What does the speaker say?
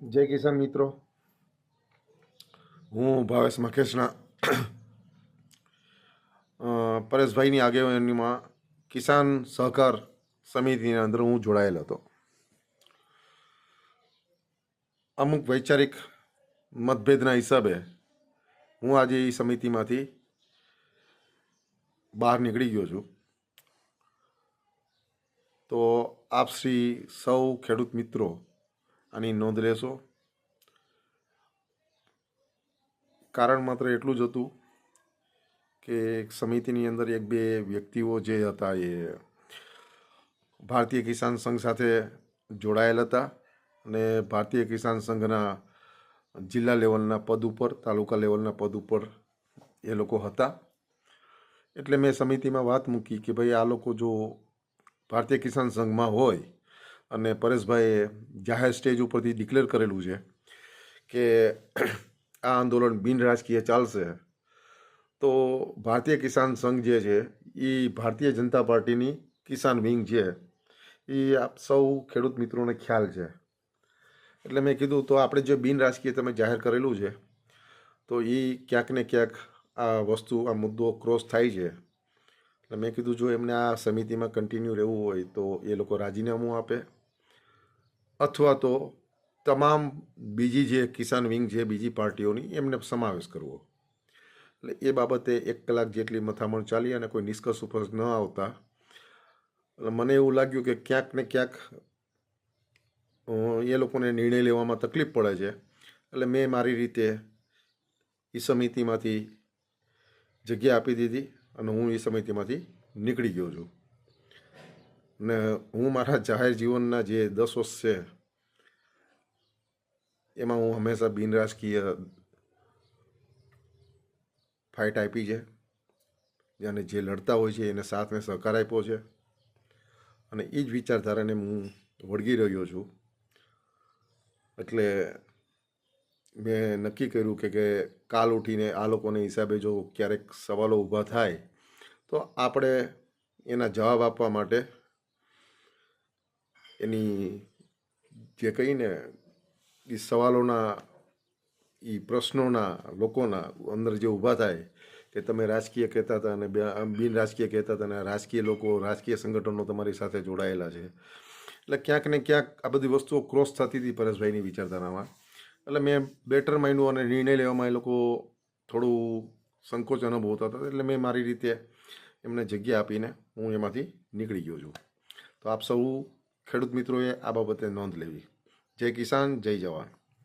જય કિસાન મિત્રો. હું ભાવેશ મખેશના પરેશભાઈની આગેવાનીમાં કિસાન સહકાર સમિતિની અંદર હું જોડાયેલ હતો. અમુક વૈચારિક મતભેદના હિસાબે હું આજે એ સમિતિમાંથી બહાર નીકળી ગયો છું. તો આપ શ્રી સૌ ખેડૂત મિત્રો આની નોંધ લેશો. કારણ માત્ર એટલું જ હતું કે એક સમિતિની અંદર એક બે વ્યક્તિઓ જે હતા એ ભારતીય કિસાન સંઘ સાથે જોડાયેલ હતા અને ભારતીય કિસાન સંઘના જિલ્લા લેવલના પદ ઉપર, તાલુકા લેવલના પદ ઉપર એ લોકો હતા. એટલે મેં સમિતિમાં વાત મૂકી કે ભાઈ આ લોકો જો ભારતીય કિસાન સંઘમાં હોય અને પરેશભાઈએ જાહેર સ્ટેજ ઉપરથી ડિક્લેર કરેલું છે કે આ આંદોલન બિન રાજકીય ચાલશે. તો ભારતીય કિસાન સંઘ જે છે એ ભારતીય જનતા પાર્ટીની કિસાન વિંગ છે. એ આપ સૌ ખેડૂત મિત્રોને ખ્યાલ છે. એટલે મેં કીધું, તો આપણે જે બિન રાજકીય તમે જાહેર કરેલું છે, તો એ ક્યાંક ને ક્યાંક આ વસ્તુ, આ મુદ્દો ક્રોસ થાય છે. એટલે મેં કીધું, જો એમને આ સમિતિમાં કન્ટિન્યુ રહેવું હોય, તો એ લોકો રાજીનામું આપે. અથવા તો તમામ બીજી જે કિસાન વિંગ છે, બીજી પાર્ટીઓની એમને સમાવેશ કરવો. એટલે એ બાબતે એક કલાક જેટલી મથામણ ચાલી અને કોઈ નિષ્કર્ષ ઉપર ન આવતા. એટલે મને એવું લાગ્યું કે ક્યાંક ને ક્યાંક એ લોકોને નિર્ણય લેવામાં તકલીફ પડે છે. એટલે મેં મારી રીતે એ સમિતિમાંથી જગ્યા આપી દીધી અને હું એ સમિતિમાંથી નીકળી ગયો છું. ને હું મારા જાહેર જીવનના જે દસ વર્ષ છે, એમાં હું હંમેશા બિનરાજકીય ફાઇટ આપી છે. અને જે લડતા હોય છે, એને સાથને સહકાર આપ્યો છે. અને એ જ વિચારધારાને હું વળગી રહ્યો છું. એટલે મેં નક્કી કર્યું કે કે કાલ ઉઠીને આ લોકોને હિસાબે જો ક્યારેક સવાલો ઊભા થાય, તો આપણે એના જવાબ આપવા માટે એની જે કહીને એ સવાલોના, એ પ્રશ્નોના લોકોના અંદર જે ઊભા થાય કે તમે રાજકીય કહેતા હતા અને બિન રાજકીય કહેતા હતા અને રાજકીય લોકો, રાજકીય સંગઠનો તમારી સાથે જોડાયેલા છે. એટલે ક્યાંક ને ક્યાંક આ બધી વસ્તુઓ ક્રોસ થતી હતી પરેશભાઈની વિચારધારામાં. એટલે મેં બેટર માન્યું અને નિર્ણય લેવામાં એ લોકો થોડું સંકોચ અનુભવતા હતા, એટલે મેં મારી રીતે એમને જગ્યા આપીને હું એમાંથી નીકળી ગયો છું. તો આપ સૌ ખેડૂત મિત્રોએ આ બાબતે નોંધ લેવી. જય કિસાન જય જવાન.